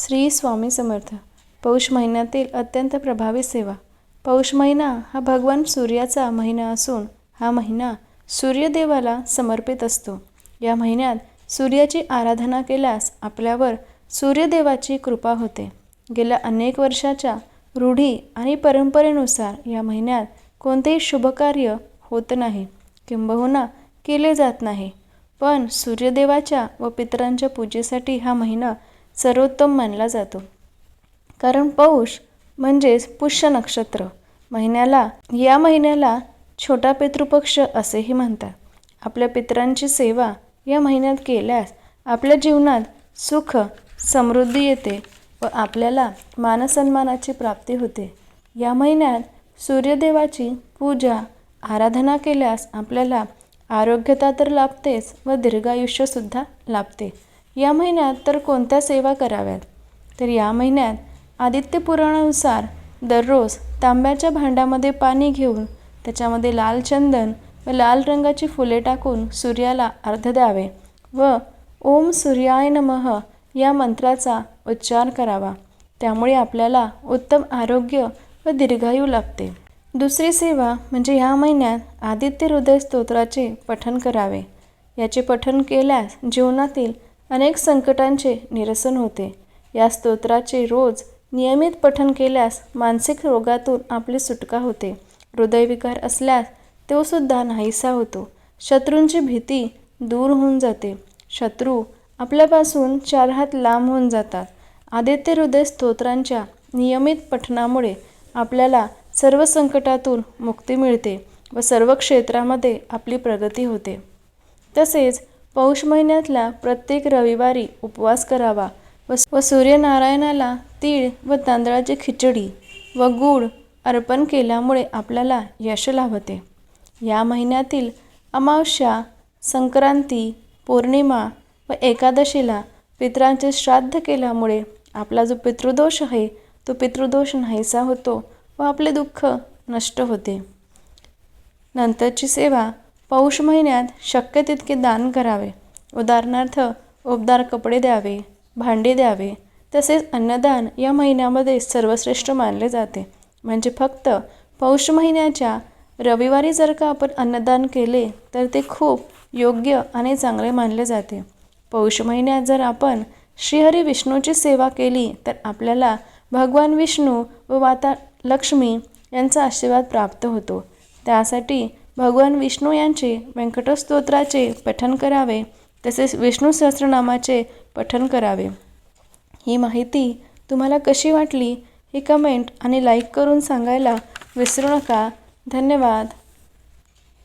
श्री स्वामी समर्थ. पौष महिन्यातील अत्यंत प्रभावी सेवा. पौष महिना हा भगवान सूर्याचा महिना असून हा महिना सूर्यदेवाला समर्पित असतो. या महिन्यात सूर्याची आराधना केल्यास आपल्यावर सूर्यदेवाची कृपा होते. गेल्या अनेक वर्षाच्या रूढी आणि परंपरेनुसार या महिन्यात कोणतेही शुभकार्य होत नाही किंबहुना केले जात नाही. पण सूर्यदेवाच्या व पितरांच्या पूजेसाठी हा महिना सर्वोत्तम मानला जातो. कारण पौष म्हणजेच पुष्य नक्षत्र. महिन्याला या महिन्याला छोटा पितृपक्ष असेही म्हणतात. आपल्या पितरांची सेवा या महिन्यात केल्यास आपल्या जीवनात सुख समृद्धी येते व आपल्याला मानसन्मानाची प्राप्ती होते. या महिन्यात सूर्यदेवाची पूजा आराधना केल्यास आपल्याला आरोग्यता तर लाभतेच व दीर्घायुष्यसुद्धा लाभते. या महिन्यात तर कोणत्या सेवा कराव्यात? तर या महिन्यात आदित्य पुराणानुसार दररोज तांब्याच्या भांड्यामध्ये पाणी घेऊन त्याच्यामध्ये लाल चंदन व लाल रंगाची फुले टाकून सूर्याला अर्ध द्यावे व ओम सूर्याय नमः या मंत्राचा उच्चार करावा. त्यामुळे आपल्याला उत्तम आरोग्य व दीर्घायू लाभते. दुसरी सेवा म्हणजे ह्या महिन्यात आदित्य हृदय स्तोत्राचे पठण करावे. याचे पठण केल्यास जीवनातील अनेक संकटांचे निरसन होते. या स्तोत्राचे रोज नियमित पठण केल्यास मानसिक रोगातून आपली सुटका होते. हृदयविकार असल्यास तो सुद्धा नाहीसा होतो. शत्रूंची भीती दूर होऊन जाते. शत्रू आपल्यापासून चार हात लांब होऊन जातात. आदित्य हृदय स्तोत्रांच्या नियमित पठणामुळे आपल्याला सर्व संकटातून मुक्ती मिळते व सर्व क्षेत्रामध्ये आपली प्रगती होते. तसेच पौष महिन्यातला प्रत्येक रविवारी उपवास करावा व व सूर्यनारायणाला तीळ व तांदळाची खिचडी व गूळ अर्पण केल्यामुळे आपल्याला यश लाभते. या महिन्यातील अमावस्या संक्रांती पौर्णिमा व एकादशीला पितरांचे श्राद्ध केल्यामुळे आपला जो पितृदोष आहे तो पितृदोष नाहीसा होतो व आपले दुःख नष्ट होते. नंतरची सेवा पौष महिन्यात शक्य तितके दान करावे. उदाहरणार्थ उबदार कपडे द्यावे भांडी द्यावे तसेच अन्नदान या महिन्यामध्ये सर्वश्रेष्ठ मानले जाते. म्हणजे फक्त पौष महिन्याच्या रविवारी जर का आपण अन्नदान केले तर ते खूप योग्य आणि चांगले मानले जाते. पौष महिन्यात जर आपण श्रीहरी विष्णूची सेवा केली तर आपल्याला भगवान विष्णू व माता लक्ष्मी यांचा आशीर्वाद प्राप्त होतो. त्यासाठी भगवान विष्णू यांचे व्यंकटस्तोत्राचे पठन करावे तसेच विष्णू सहस्रनामाचे पठन करावे. ही माहिती तुम्हाला कशी वाटली हे कमेंट आणि लाईक करून सांगायला विसरू नका. धन्यवाद.